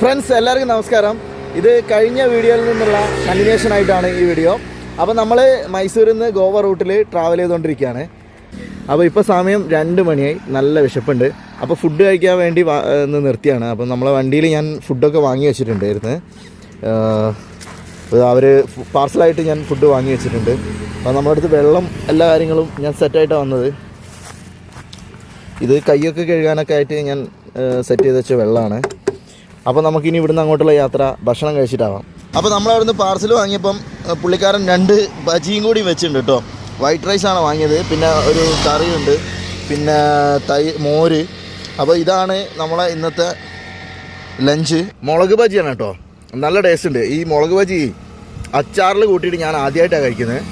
Friends എല്ലാവർക്കും നമസ്കാരം. ഇത് കഴിഞ്ഞ വീഡിയോയിൽ നിന്നുള്ള കണ്ടിന്യൂഷൻ ആയിട്ടാണ് ഈ വീഡിയോ അപ്പോൾ നമ്മൾ മൈസൂരിൽ നിന്ന് ഗോവ റൂട്ടിൽ ട്രാവൽ ചെയ്തുകൊണ്ടിരിക്കുകയാണ്. അപ്പോൾ ഇപ്പോൾ സമയം രണ്ട് മണിയായി. നല്ല വിശപ്പുണ്ട്. അപ്പോൾ ഫുഡ് കഴിക്കാൻ വേണ്ടി ഇന്ന് നിർത്തിയാണ്. അപ്പോൾ നമ്മളെ വണ്ടിയിൽ ഞാൻ ഫുഡൊക്കെ വാങ്ങി വെച്ചിട്ടുണ്ടായിരുന്നു. അവർ പാർസലായിട്ട് ഞാൻ ഫുഡ് വാങ്ങി വെച്ചിട്ടുണ്ട്. അപ്പോൾ നമ്മുടെ അടുത്ത് വെള്ളം എല്ലാ കാര്യങ്ങളും ഞാൻ സെറ്റായിട്ടാണ് വന്നത്. ഇത് കൈയൊക്കെ കഴുകാനൊക്കെ ആയിട്ട് ഞാൻ സെറ്റ് ചെയ്ത് വെച്ച വെള്ളമാണ് അപ്പോൾ നമുക്ക് ഇനി ഇവിടുന്ന് അങ്ങോട്ടുള്ള യാത്ര ഭക്ഷണം കഴിച്ചിട്ടാവാം. അപ്പോൾ നമ്മൾ അവിടുന്ന് പാർസൽ വാങ്ങിയപ്പം പുള്ളിക്കാരൻ രണ്ട് ബജിയും കൂടി വെച്ചിട്ടുണ്ട് കേട്ടോ. വൈറ്റ് റൈസ് ആണ് വാങ്ങിയത് പിന്നെ ഒരു കറിയുണ്ട് പിന്നെ തൈ മോര്. അപ്പോൾ ഇതാണ് നമ്മളെ ഇന്നത്തെ ലഞ്ച് മുളക് ബജിയാണ് കേട്ടോ. നല്ല ടേസ്റ്റ് ഉണ്ട്. ഈ മുളക് ബജി അച്ചാറിൽ കൂട്ടിയിട്ട് ഞാൻ ആദ്യമായിട്ടാണ് കഴിക്കുന്നത്.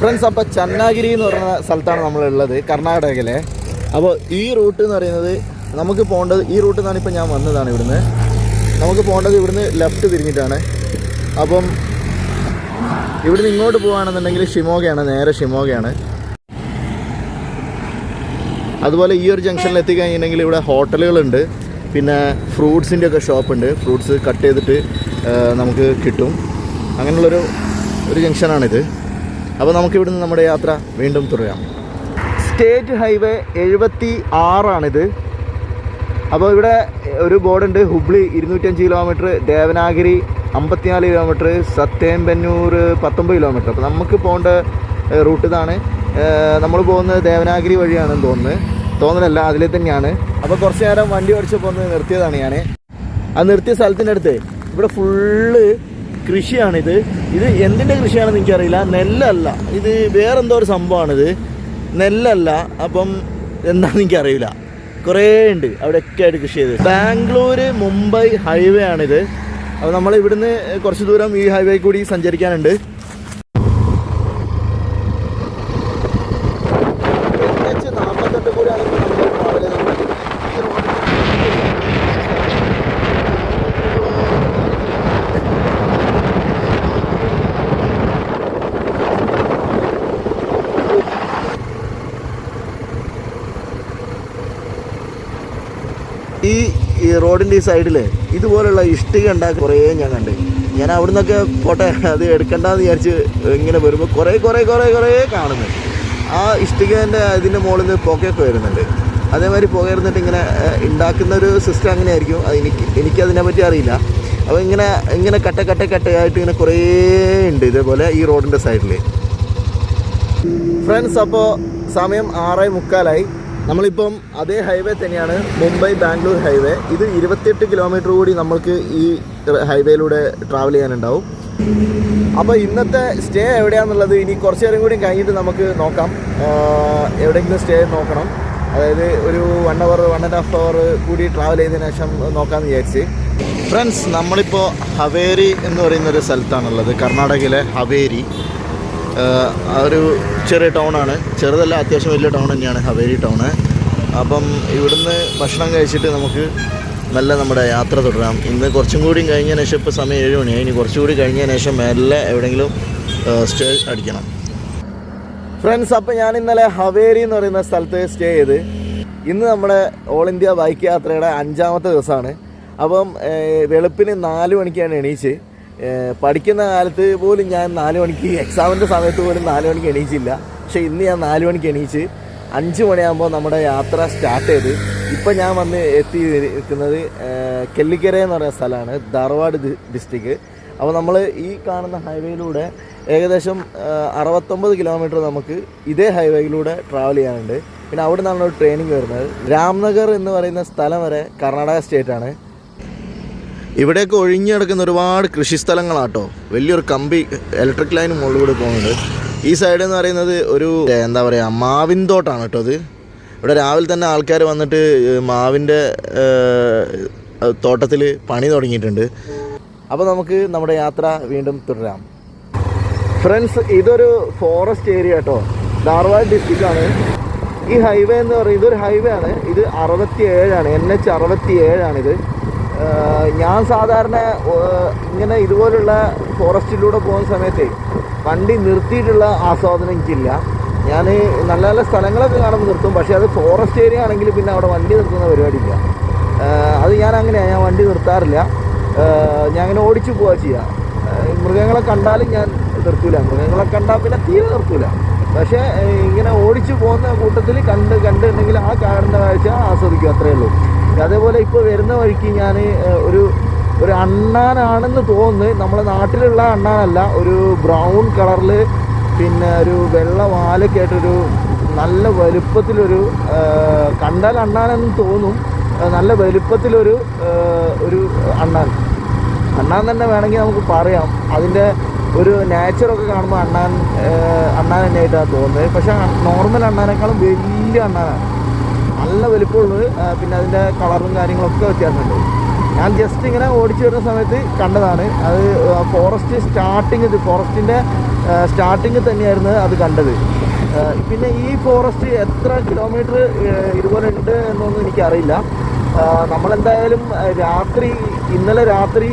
ഫ്രണ്ട്സ് അപ്പോൾ ചന്നാഗിരി എന്ന് പറയുന്ന സ്ഥലത്താണ് നമ്മളുള്ളത് കർണാടകയിലെ. അപ്പോൾ ഈ റൂട്ട് എന്ന് പറയുന്നത് നമുക്ക് പോകേണ്ടത് ഈ റൂട്ടിൽ നിന്നാണ് ഇപ്പോൾ ഞാൻ വന്നതാണ് ഇവിടുന്ന്. നമുക്ക് പോകേണ്ടത് ഇവിടുന്ന് ലെഫ്റ്റ് തിരിഞ്ഞിട്ടാണ്. അപ്പം ഇവിടുന്ന് ഇങ്ങോട്ട് പോകുകയാണെന്നുണ്ടെങ്കിൽ ഷിമോഗയാണ് നേരെ ഷിമോഗയാണ്. അതുപോലെ ഈ ഒരു ജംഗ്ഷനിൽ എത്തിക്കഴിഞ്ഞിട്ടുണ്ടെങ്കിൽ ഇവിടെ ഹോട്ടലുകളുണ്ട്. പിന്നെ ഫ്രൂട്ട്സിന്റെ ഒക്കെ ഷോപ്പുണ്ട്. ഫ്രൂട്ട്സ് കട്ട് ചെയ്തിട്ട് നമുക്ക് കിട്ടും. അങ്ങനെയുള്ളൊരു ഒരു ജംഗ്ഷനാണിത് അപ്പോൾ നമുക്ക് ഇവിടുന്ന് നമ്മുടെ യാത്ര വീണ്ടും തുടരാം. സ്റ്റേറ്റ് ഹൈവേ എഴുപത്തി ആറാണിത്. അപ്പോൾ ഇവിടെ ഒരു ബോർഡുണ്ട് ഹുബ്ലി ഇരുന്നൂറ്റഞ്ച് കിലോമീറ്റർ ദേവനാഗിരി അമ്പത്തിനാല് കിലോമീറ്റർ സത്യംബന്നൂർ പത്തൊമ്പത് കിലോമീറ്റർ. അപ്പോൾ നമുക്ക് പോകേണ്ട റൂട്ട് ഇതാണ്. നമ്മൾ പോകുന്നത് ദേവനാഗിരി വഴിയാണെന്ന് തോന്നുന്നത് തോന്നലല്ല അതിലെ തന്നെയാണ്. അപ്പോൾ കുറച്ച് നേരം വണ്ടി ഓടിച്ചപ്പോൾ ഒന്ന് നിർത്തിയതാണ് ഞാൻ. ആ നിർത്തിയ സ്ഥലത്തിന്റെ അടുത്ത് ഇവിടെ ഫുള്ള് കൃഷിയാണിത്. ഇത് എന്തിന്റെ കൃഷിയാണെന്ന് എനിക്കറിയില്ല. നെല്ലല്ല. ഇത് വേറെന്തോ ഒരു സംഭവമാണിത്. നെല്ലല്ല. അപ്പം എന്താണെന്ന് എനിക്കറിയില്ല. കുറേ ഉണ്ട്. അവിടെയൊക്കെ ആയിട്ട് കൃഷി ചെയ്ത് ബാംഗ്ലൂർ മുംബൈ ഹൈവേ ആണിത്. അപ്പോൾ നമ്മൾ ഇവിടുന്ന് കുറച്ച് ദൂരം ഈ ഹൈവേ കൂടി സഞ്ചരിക്കാനുണ്ട് നാൽപ്പത്തെട്ട് കൂടിയാണ് ഇപ്പോൾ നമ്മൾ travel ചെയ്തുകൊണ്ടിരിക്കുന്നത്. ഈ ഈ ഈ റോഡിന്റെ ഈ സൈഡിൽ ഇതുപോലുള്ള ഇഷ്ടിക ഉണ്ടാക്കി കുറേ ഞാൻ കണ്ട്. ഞാൻ അവിടെ നിന്നൊക്കെ പോട്ടെ അത് എടുക്കണ്ടെന്ന് വിചാരിച്ച് ഇങ്ങനെ വരുമ്പോൾ കുറേ കുറേ കുറേ കുറേ കാണുന്നു. ആ ഇഷ്ടികേന്റെ ഇതിന്റെ മുകളിൽ നിന്ന് പുകയൊക്കെ വരുന്നുണ്ട്. അതേമാതിരി പുക ഇരുന്നിട്ട് ഇങ്ങനെ ഉണ്ടാക്കുന്ന ഒരു സിസ്റ്റം അങ്ങനെയായിരിക്കും. അത് എനിക്ക് എനിക്കതിനെ പറ്റി അറിയില്ല. അപ്പോൾ ഇങ്ങനെ ഇങ്ങനെ കട്ട കട്ട കട്ടയായിട്ട് ഇങ്ങനെ കുറേ ഉണ്ട് ഇതേപോലെ ഈ റോഡിന്റെ സൈഡിൽ ഫ്രണ്ട്സ് അപ്പോൾ സമയം ആറേ മുക്കാലായി. നമ്മളിപ്പം അതേ ഹൈവേ തന്നെയാണ് മുംബൈ ബാംഗ്ലൂർ ഹൈവേ ഇത് ഇരുപത്തിയെട്ട് കിലോമീറ്റർ കൂടി നമ്മൾക്ക് ഈ ഹൈവേയിലൂടെ ട്രാവൽ ചെയ്യാനുണ്ടാവും. അപ്പോൾ ഇന്നത്തെ സ്റ്റേ എവിടെയാണെന്നുള്ളത് ഇനി കുറച്ച് നേരം കൂടി കഴിഞ്ഞിട്ട് നമുക്ക് നോക്കാം. എവിടെയെങ്കിലും സ്റ്റേ നോക്കണം. അതായത് ഒരു one hour one and half hour കൂടി ട്രാവൽ ചെയ്തതിനു ശേഷം നോക്കാമെന്ന് വിചാരിച്ച്. ഫ്രണ്ട്സ് നമ്മളിപ്പോൾ ഹവേരി എന്ന് പറയുന്ന ഒരു സ്ഥലത്താണുള്ളത്. കർണാടകയിലെ ഹവേരി. ഒരു ചെറിയ ടൗണാണ് ചെറുതല്ല അത്യാവശ്യം വലിയ ടൗൺ തന്നെയാണ് ഹവേരി ടൗണ് അപ്പം ഇവിടുന്ന് ഭക്ഷണം കഴിച്ചിട്ട് നമുക്ക് നല്ല നമ്മുടെ യാത്ര തുടരാം. ഇന്ന് കുറച്ചും കൂടി കഴിഞ്ഞതിന് ശേഷം ഇപ്പോൾ സമയം ഏഴ് മണിയായി. ഇനി കുറച്ചുകൂടി കഴിഞ്ഞതിന് ശേഷം മെല്ലെ എവിടെയെങ്കിലും സ്റ്റേ അടിക്കണം. ഫ്രണ്ട്സ് അപ്പോൾ ഞാൻ ഇന്നലെ ഹവേരി എന്ന് പറയുന്ന സ്ഥലത്ത് സ്റ്റേ ചെയ്ത്. ഇന്ന് നമ്മുടെ ഓൾ ഇന്ത്യ ബൈക്ക് യാത്രയുടെ അഞ്ചാമത്തെ ദിവസമാണ്. അപ്പം വെളുപ്പിന് നാല് മണിക്കാണ് എണീച്ച്. പഠിക്കുന്ന കാലത്ത് പോലും ഞാൻ നാല് മണിക്ക് എക്സാമിന്റെ സമയത്ത് പോലും നാല് മണിക്ക് എണീച്ചില്ല. പക്ഷേ ഇന്ന് ഞാൻ നാല് മണിക്ക് എണീച്ച് അഞ്ച് മണിയാകുമ്പോൾ നമ്മുടെ യാത്ര സ്റ്റാർട്ട് ചെയ്ത് ഇപ്പം ഞാൻ വന്ന് എത്തി നിൽക്കുന്നത് കെല്ലിക്കര എന്ന് പറയുന്ന സ്ഥലമാണ് ധാർവാഡ് ഡിസ്ട്രിക്ട് അപ്പോൾ നമ്മൾ ഈ കാണുന്ന ഹൈവേയിലൂടെ ഏകദേശം അറുപത്തൊമ്പത് കിലോമീറ്റർ നമുക്ക് ഇതേ ഹൈവേയിലൂടെ ട്രാവൽ ചെയ്യാനുണ്ട്. പിന്നെ അവിടെ നിന്നാണ് ഒരു ട്രെയിനിങ് വരുന്നത്. രാംനഗർ എന്ന് പറയുന്ന സ്ഥലം വരെ കർണാടക സ്റ്റേറ്റാണ് ഇവിടെയൊക്കെ ഒഴിഞ്ഞു കിടക്കുന്ന ഒരുപാട് കൃഷിസ്ഥലങ്ങളാട്ടോ വലിയൊരു കമ്പി ഇലക്ട്രിക് ലൈൻ മുകളിലൂടെ പോകുന്നുണ്ട്. ഈ സൈഡ് എന്ന് പറയുന്നത് ഒരു എന്താ പറയുക മാവിൻ തോട്ടാണ് കേട്ടോ അത്. ഇവിടെ രാവിലെ തന്നെ ആൾക്കാർ വന്നിട്ട് മാവിന്റെ തോട്ടത്തിൽ പണി തുടങ്ങിയിട്ടുണ്ട്. അപ്പോൾ നമുക്ക് നമ്മുടെ യാത്ര വീണ്ടും തുടരാം. ഫ്രണ്ട്സ് ഇതൊരു ഫോറസ്റ്റ് ഏരിയ കേട്ടോ. ധാർവാഡ് ഡിസ്ട്രിക്റ്റ് ആണ്. ഈ ഹൈവേ എന്ന് പറയുന്നത് ഇതൊരു ഹൈവേ ആണ്. ഇത് അറുപത്തി ഏഴാണ് എൻ എച്ച് അറുപത്തി ഏഴാണിത് ഞാൻ സാധാരണ ഇങ്ങനെ ഇതുപോലുള്ള ഫോറസ്റ്റിലൂടെ പോകുന്ന സമയത്ത് വണ്ടി നിർത്തിയിട്ടുള്ള ആസ്വാദനം എനിക്കില്ല. ഞാൻ നല്ല നല്ല സ്ഥലങ്ങളൊക്കെ കാണുമ്പോൾ നിർത്തും. പക്ഷേ അത് ഫോറസ്റ്റ് ഏരിയ ആണെങ്കിൽ പിന്നെ അവിടെ വണ്ടി നിർത്തുന്ന പരിപാടിയില്ല. അത് ഞാൻ അങ്ങനെയാണ് ഞാൻ വണ്ടി നിർത്താറില്ല. ഞാൻ അങ്ങനെ ഓടിച്ചു പോവുക ചെയ്യുക മൃഗങ്ങളെ കണ്ടാലും ഞാൻ നിർത്തൂല. മൃഗങ്ങളെ കണ്ടാൽ പിന്നെ തീരെ നിർത്തൂല. പക്ഷേ ഇങ്ങനെ ഓടിച്ചു പോകുന്ന കൂട്ടത്തിൽ കണ്ട് കണ്ടിട്ടുണ്ടെങ്കിൽ ആ കാണുന്ന കാഴ്ച ആസ്വദിക്കും. അത്രയേ ഉള്ളൂ. അതേപോലെ ഇപ്പോൾ വരുന്ന വഴിക്ക് ഞാൻ ഒരു ഒരു അണ്ണാനാണെന്ന് തോന്നുന്നു. നമ്മുടെ നാട്ടിലുള്ള അണ്ണാനല്ല ഒരു ബ്രൗൺ കളറിൽ പിന്നെ ഒരു വെള്ള വാലൊക്കെ ആയിട്ടൊരു നല്ല വലുപ്പത്തിലൊരു കണ്ടാൽ അണ്ണാനെന്ന് തോന്നും. നല്ല വലുപ്പത്തിലൊരു ഒരു അണ്ണാൻ. അണ്ണാൻ തന്നെ വേണമെങ്കിൽ നമുക്ക് പറയാം. അതിന്റെ ഒരു നാച്ചറൊക്കെ കാണുമ്പോൾ അണ്ണാൻ അണ്ണാൻ തന്നെയായിട്ടാണ് തോന്നുന്നത്. പക്ഷേ നോർമൽ അണ്ണാനേക്കാളും വലിയ അണ്ണാനാണ്. നല്ല വലിപ്പമുള്ളത് പിന്നെ അതിന്റെ കളറും കാര്യങ്ങളൊക്കെ വ്യത്യാസമുണ്ട്. ഞാൻ ജസ്റ്റ് ഇങ്ങനെ ഓടിച്ചു വരുന്ന സമയത്ത് കണ്ടതാണ്. അത് ഫോറസ്റ്റ് സ്റ്റാർട്ടിങ് ഫോറസ്റ്റിന്റെ സ്റ്റാർട്ടിങ് തന്നെയായിരുന്നു അത് കണ്ടത്. പിന്നെ ഈ ഫോറസ്റ്റ് എത്ര കിലോമീറ്റർ ഇതുപോലെ ഉണ്ട് എന്നൊന്നും എനിക്കറിയില്ല. നമ്മളെന്തായാലും രാത്രി ഇന്നലെ രാത്രി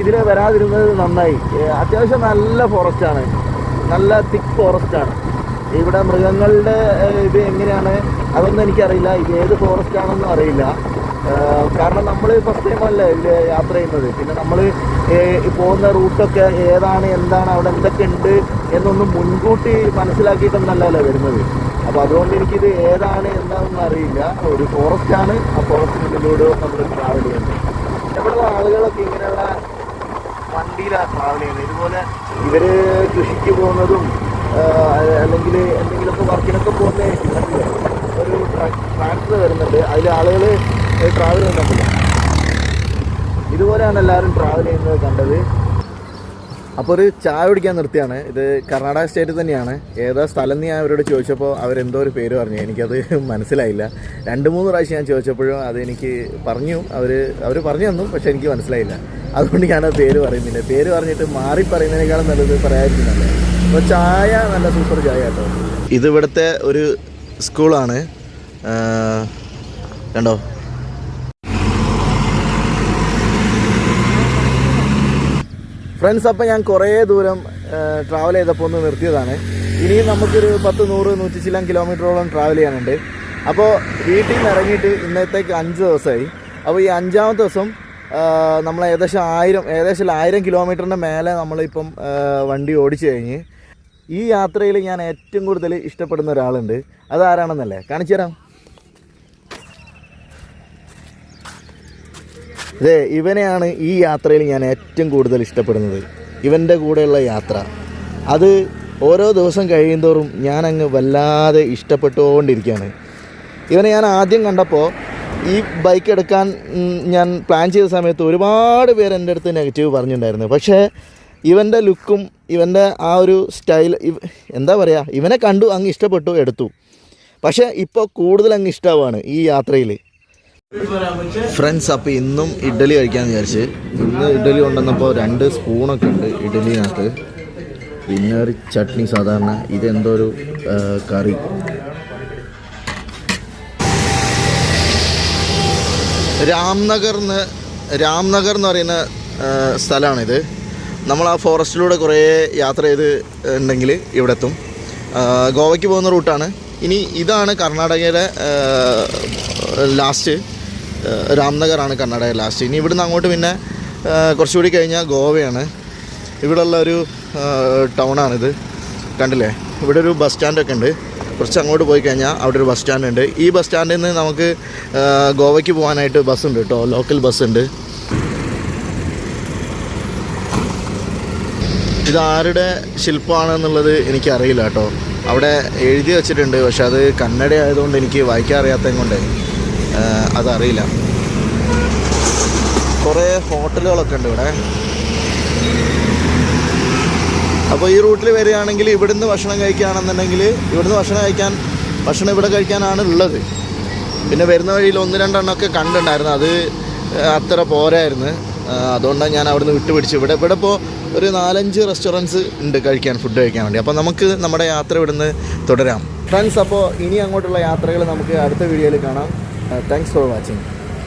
ഇതിൽ വരാതിരുന്നത് നന്നായി. അത്യാവശ്യം നല്ല ഫോറസ്റ്റാണ് നല്ല തിക്ക് ഫോറസ്റ്റാണ് ഇവിടെ മൃഗങ്ങളുടെ ഇത് എങ്ങനെയാണ്? അതൊന്നും എനിക്കറിയില്ല. ഇത് ഏത് ഫോറസ്റ്റ് ആണെന്നും അറിയില്ല. കാരണം നമ്മൾ ഫസ്റ്റ് ടൈം അല്ലേ യാത്ര ചെയ്യുന്നത്? പിന്നെ നമ്മൾ പോകുന്ന റൂട്ടൊക്കെ ഏതാണ് എന്താണ് അവിടെ എന്തൊക്കെ ഉണ്ട് എന്നൊന്നും മുൻകൂട്ടി മനസ്സിലാക്കിയിട്ടൊന്നല്ലല്ലോ വരുന്നത്? അപ്പോൾ അതുകൊണ്ട് എനിക്കിത് ഏതാണ് എന്താണെന്ന് അറിയില്ല. ഒരു ഫോറസ്റ്റ് ആണ്. ആ ഫോറസ്റ്റിനുള്ളിലൂടെ നമ്മൾ ട്രാവൽ ചെയ്യുന്നത്. ഇവിടെയുള്ള ആളുകളൊക്കെ ഇങ്ങനെയുള്ള വണ്ടിയിലാണ് ട്രാവൽ ചെയ്യുന്നത്? ഇതുപോലെ ഇവർ കൃഷിക്ക് പോകുന്നതും അല്ലെങ്കിൽ എന്തെങ്കിലുമൊക്കെ വർക്കിനൊക്കെ പോകുന്ന? ഒരു ട്രാക്ടർ വരുന്നുണ്ട്. അതിൽ ആളുകൾ ട്രാവൽ ചെയ്യുന്നുണ്ട് ഇതുപോലെയാണ് എല്ലാവരും ട്രാവൽ ചെയ്യുന്നത് കണ്ടത്. അപ്പോൾ ഒരു ചായ കുടിക്കാൻ നിർത്തിയാണ്. ഇത് കർണാടക സ്റ്റേറ്റ് തന്നെയാണ്. ഏതാ സ്ഥലം എന്ന് ഞാൻ അവരോട് ചോദിച്ചപ്പോൾ അവരെന്തോ ഒരു പേര് പറഞ്ഞു. എനിക്കത് മനസ്സിലായില്ല. രണ്ട് മൂന്ന് പ്രാവശ്യം ഞാൻ ചോദിച്ചപ്പോഴും അത് എനിക്ക് പറഞ്ഞു. അവർ അവർ പറഞ്ഞു തന്നു പക്ഷെ എനിക്ക് മനസ്സിലായില്ല. അതുകൊണ്ട് ഞാൻ ആ പേര് പറയുന്നില്ല. പേര് പറഞ്ഞിട്ട് മാറി പറയുന്നതിനേക്കാളും നല്ലത് പറയാതിരിക്കുന്നല്ലേ അപ്പോൾ ചായ നല്ല സൂപ്പർ ചായ കേട്ടോ ഇത് ഇവിടുത്തെ ഒരു സ്കൂളാണ് കണ്ടോ? ഫ്രണ്ട്സ് അപ്പം ഞാൻ കുറേ ദൂരം ട്രാവൽ ചെയ്തപ്പോൾ ഒന്ന് നിർത്തിയതാണ്. ഇനിയും നമുക്കൊരു പത്ത് നൂറ് നൂറ്റി ചില്ലാൻ കിലോമീറ്ററോളം ട്രാവൽ ചെയ്യാനുണ്ട്. അപ്പോൾ വീട്ടിൽ നിന്ന് ഇറങ്ങിയിട്ട് ഇന്നത്തേക്ക് അഞ്ച് ദിവസമായി. അപ്പോൾ ഈ അഞ്ചാമത്തെ ദിവസം നമ്മൾ ഏകദേശം ആയിരം ഏകദേശം ആയിരം കിലോമീറ്ററിന്റെ മേലെ നമ്മളിപ്പം വണ്ടി ഓടിച്ചു കഴിഞ്ഞ് ഈ യാത്രയിൽ ഞാൻ ഏറ്റവും കൂടുതൽ ഇഷ്ടപ്പെടുന്ന ഒരാളുണ്ട്. അതാരാണെന്നല്ലേ? കാണിച്ചു തരാം. അതെ ഇവനെയാണ് ഈ യാത്രയിൽ ഞാൻ ഏറ്റവും കൂടുതൽ ഇഷ്ടപ്പെടുന്നത്. ഇവന്റെ കൂടെയുള്ള യാത്ര. അത് ഓരോ ദിവസം കഴിയുന്തോറും ഞാൻ അങ്ങ് വല്ലാതെ ഇഷ്ടപ്പെട്ടുകൊണ്ടിരിക്കുകയാണ്. ഇവനെ ഞാൻ ആദ്യം കണ്ടപ്പോൾ ഈ ബൈക്ക് എടുക്കാൻ ഞാൻ പ്ലാൻ ചെയ്ത സമയത്ത് ഒരുപാട് പേര് എന്റെ അടുത്ത് നെഗറ്റീവ് പറഞ്ഞിട്ടുണ്ടായിരുന്നു. പക്ഷേ ഇവന്റെ ലുക്കും ഇവന്റെ ആ ഒരു സ്റ്റൈൽ എന്താ പറയുക ഇവനെ കണ്ടു അങ്ങ് ഇഷ്ടപ്പെട്ടു എടുത്തു. പക്ഷേ ഇപ്പോൾ കൂടുതൽ അങ്ങ് ഇഷ്ടമാണ് ഈ യാത്രയിൽ ഫ്രണ്ട്സ് അപ്പോൾ ഇന്നും ഇഡ്ഡലി കഴിക്കാൻ വിചാരിച്ച്. ഇന്ന് ഇഡ്ഡലി കൊണ്ടുവന്നപ്പോൾ രണ്ട് സ്പൂണൊക്കെ ഉണ്ട് ഇഡ്ഡലിനകത്ത്. പിന്നെ ഒരു ചട്നി സാധാരണ. ഇതെന്തോ ഒരു കറി. രാംനഗർ എന്ന് രാംനഗർ എന്ന് പറയുന്ന സ്ഥലമാണിത്. നമ്മൾ ആ ഫോറസ്റ്റിലൂടെ കുറേ യാത്ര ചെയ്ത് ഉണ്ടെങ്കിൽ ഇവിടെ എത്തും. ഗോവയ്ക്ക് പോകുന്ന റൂട്ടാണ്. ഇനി ഇതാണ് കർണാടകയിലെ ലാസ്റ്റ്. രാംനഗറാണ് കർണാടക ലാസ്റ്റ്. ഇനി ഇവിടുന്ന് അങ്ങോട്ട് പിന്നെ കുറച്ചുകൂടി കഴിഞ്ഞാൽ ഗോവയാണ്. ഇവിടെയുള്ള ഒരു ടൗണാണിത്. കണ്ടില്ലേ? ഇവിടെ ഒരു ബസ് സ്റ്റാൻഡൊക്കെ ഉണ്ട്. കുറച്ച് അങ്ങോട്ട് പോയി കഴിഞ്ഞാൽ അവിടെ ഒരു ബസ് സ്റ്റാൻഡ് ഉണ്ട് ഈ ബസ് സ്റ്റാൻഡിൽ നിന്ന് നമുക്ക് ഗോവയ്ക്ക് പോകാനായിട്ട് ബസ്സുണ്ട് കേട്ടോ. ലോക്കൽ ബസ് ഉണ്ട് ഇത് ആരുടെ ശില്പമാണെന്നുള്ളത് എനിക്കറിയില്ല കേട്ടോ. അവിടെ എഴുതി വെച്ചിട്ടുണ്ട് പക്ഷെ അത് കന്നഡ ആയതുകൊണ്ട് എനിക്ക് വായിക്കാൻ അറിയാത്തത് കൊണ്ട് അതറിയില്ല. കുറേ ഹോട്ടലുകളൊക്കെ ഉണ്ട് ഇവിടെ. അപ്പോൾ ഈ റൂട്ടിൽ വരികയാണെങ്കിൽ ഇവിടുന്ന് ഭക്ഷണം കഴിക്കുകയാണെന്നുണ്ടെങ്കിൽ ഇവിടുന്ന് ഭക്ഷണം കഴിക്കാൻ ഭക്ഷണം ഇവിടെ കഴിക്കാനാണ് ഉള്ളത്. പിന്നെ വരുന്ന വഴിയിൽ ഒന്ന് രണ്ടെണ്ണമൊക്കെ കണ്ടിട്ടുണ്ടായിരുന്നു. അത് അത്ര പോരായിരുന്നു. അതുകൊണ്ടാണ് ഞാൻ അവിടുന്ന് വിട്ടുപിടിച്ച് ഇവിടെ ഇവിടെ ഇപ്പോൾ ഒരു നാലഞ്ച് റെസ്റ്റോറന്റ്സ് ഉണ്ട് കഴിക്കാൻ ഫുഡ് കഴിക്കാൻ വേണ്ടി. അപ്പോൾ നമുക്ക് നമ്മുടെ യാത്ര ഇവിടുന്ന് തുടരാം. ഫ്രണ്ട്സ് അപ്പോൾ ഇനി അങ്ങോട്ടുള്ള യാത്രകൾ നമുക്ക് അടുത്ത വീഡിയോയിൽ കാണാം. Thanks for watching